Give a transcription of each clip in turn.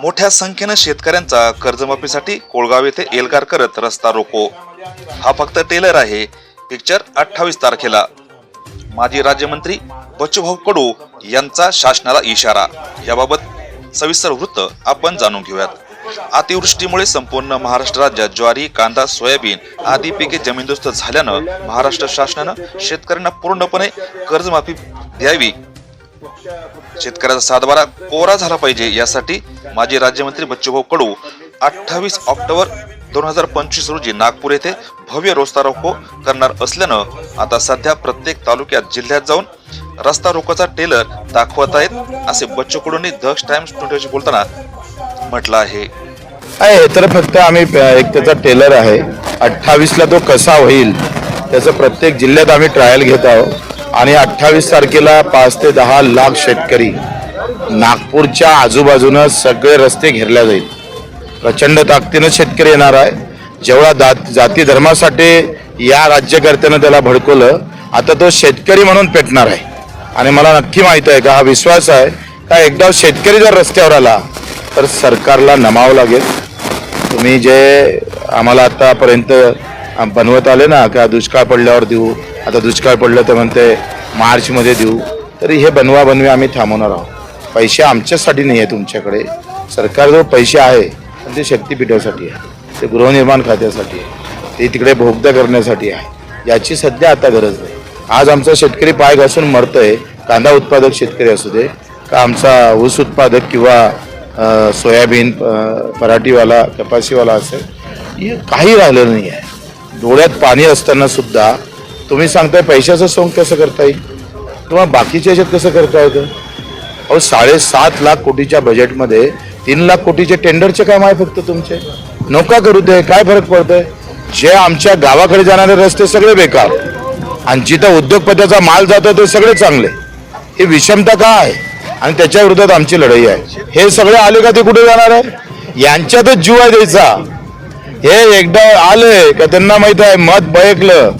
मोठ्या संख्येनं शेतकऱ्यांचा कर्जमाफीसाठी कोळगाव येथे एल्गार करत रस्ता रोको. हा फक्त टेलर आहे. पिक्चर अठ्ठावीस तारखेला. माजी राज्यमंत्री बच्चूभाऊ कडू यांचा शासनाला इशारा. याबाबत सविस्तर वृत्त आपण जाणून घेऊयात. अतिवृष्टीमुळे संपूर्ण महाराष्ट्र राज्यात ज्वारी कांदा सोयाबीन आदी पिके जमीनदोस्त झाल्यानं महाराष्ट्र शासनानं शेतकऱ्यांना पूर्णपणे कर्जमाफी द्यावी. शेतकऱ्याचा सातबारा कोरा झाला पाहिजे यासाठी माजी राज्यमंत्री बच्चूभाऊ कडू अठ्ठावीस ऑक्टोबर दोन हजार पंचवीस रोजी नागपूर येथे भव्य रस्ता रोको करणार असल्यानं आता सध्या प्रत्येक तालुक्यात जिल्ह्यात जाऊन रस्ता रोकोचा टेलर दाखवत आहेत असे बच्चू कडूंनी दक्ष टाइम्स ट्वेंटीशी बोलताना म्हटलं आहे. आहे हे तर फक्त आम्ही एक त्याचा टेलर आहे. अठ्ठावीसला तो कसा होईल त्याचं प्रत्येक जिल्ह्यात आम्ही ट्रायल घेत आहोत. आणि अठ्ठावीस तारखेला पाच ते दहा लाख शेतकरी नागपूरच्या आजूबाजूनं सगळे रस्ते घेरल्या जाईल. प्रचंड ताकदीनं शेतकरी येणार आहे. जेवढा दात जाती धर्मासाठी या राज्यकर्त्यानं त्याला भडकवलं आता तो शेतकरी म्हणून पेटणार आहे. आणि मला नक्की माहीत आहे का हा विश्वास आहे का एकदा शेतकरी जर रस्त्यावर आला तर सरकारला नमावं लागेल. तुम्ही जे आम्हाला आतापर्यंत बनवत आले ना का दुष्काळ पडल्यावर देऊ? आता दुष्काळ पडलं तर म्हणते मार्चमध्ये देऊ. तरी हे बनवा बनवी आम्ही थांबवणार आहोत. पैसे आमच्यासाठी नाही आहे तुमच्याकडे. सरकारजवळ पैसे आहे पण ते शक्तीपीठासाठी आहे. ते गृहनिर्माण खात्यासाठी आहे. ते तिकडे भोगदा करण्यासाठी आहे. याची सध्या आता गरज नाही. आज आमचा शेतकरी पाय घासून मरतोय. कांदा उत्पादक शेतकरी असू दे का आमचा ऊस उत्पादक किंवा सोयाबीन पराठीवाला कपाशीवाला असेल हे काही राहिलं नाही आहे. डोळ्यात पाणी असताना सुद्धा तुम्ही सांगताय पैशाचं सोंग कसं करता येईल किंवा बाकीच्या याच्यात कसं करता येतं अहो साडेसात लाख कोटीच्या बजेटमध्ये तीन लाख कोटीचे टेंडरचे काम आहे फक्त तुमचे. नका करू दे काय फरक पडतोय? जे आमच्या गावाकडे जाणारे रस्ते सगळे बेकार. आणि जिथं उद्योगपत्याचा माल जातो ते सगळे चांगले. ही विषमता का आहे? आणि त्याच्या विरोधात आमची लढाई आहे. हे सगळे आले का ते कुठे जाणार आहे? यांच्यातच जीव आहे द्यायचा हे एकदा आले का त्यांना माहीत आहे मत बयकलं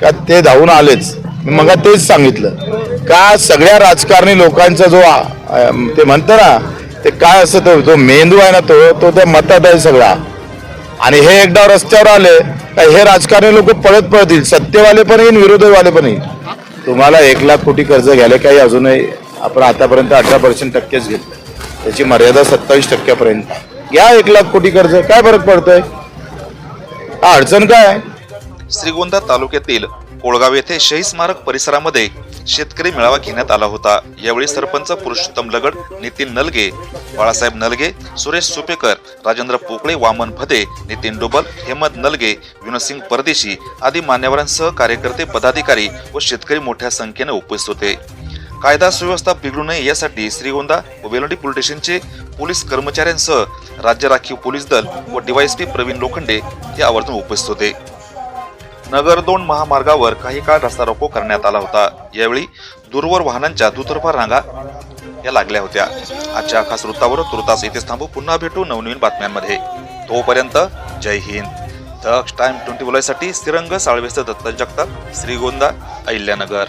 का ते धावून आलेच. मग तेच सांगितलं. का सगळ्या राजकारणी लोकांचा जो ते म्हणतं ना ते काय असतं तो जो मेंदू आहे ना तो तो त्या मतात आहे सगळा. आणि हे एकदा रस्त्यावर आले का हे राजकारणी लोक पळत पळत येईल सत्यवाले पण येईल विरोधीवाले पण येईल तुम्हाला एक लाख कोटी कर्ज घ्यायला काही अजूनही आपण आतापर्यंत अठरा पर्सेंट टक्केच घेतलं. त्याची मर्यादा सत्तावीस टक्क्यापर्यंत. घ्या एक लाख कोटी कर्ज काय फरक पडतोय? अडचण काय? श्रीगोंदा तालुक्यातील कोळगाव येथे शहीद स्मारक परिसरामध्ये शेतकरी मेळावा घेण्यात आला होता. यावेळी सरपंच पुरुषोत्तम लगड नितीन नलगे बाळासाहेब नलगे सुरेश सुपेकर राजेंद्र पोकळे वामन भदे नितीन डोबल हेमंत नलगे विनोदसिंग परदेशी आदी मान्यवरांसह कार्यकर्ते पदाधिकारी व शेतकरी मोठ्या संख्येने उपस्थित होते. कायदा सुव्यवस्था बिघडू नये यासाठी श्रीगोंदा व बेलोंडी पोलीस स्टेशनचे पोलीस कर्मचाऱ्यांसह राज्य राखीव पोलीस दल व डीवायएसपी प्रवीण लोखंडे हे आवर्जून उपस्थित होते. नगर दोन महामार्गावर काही काळ रस्ता रोको करण्यात आला होता. यावेळी दूरवर वाहनांच्या दुतर्फा रांगा या लागल्या होत्या. आजच्या खास वृत्तावर तुर्तास इथेच थांबू. पुन्हा भेटू नवनवीन बातम्यांमध्ये. तोपर्यंत जय हिंद. दक्ष टाइम ट्वेंटी बोलायसाठी श्रीरंग साळवेस्त दत्त जगताप श्रीगोंदा अहिल्यानगर.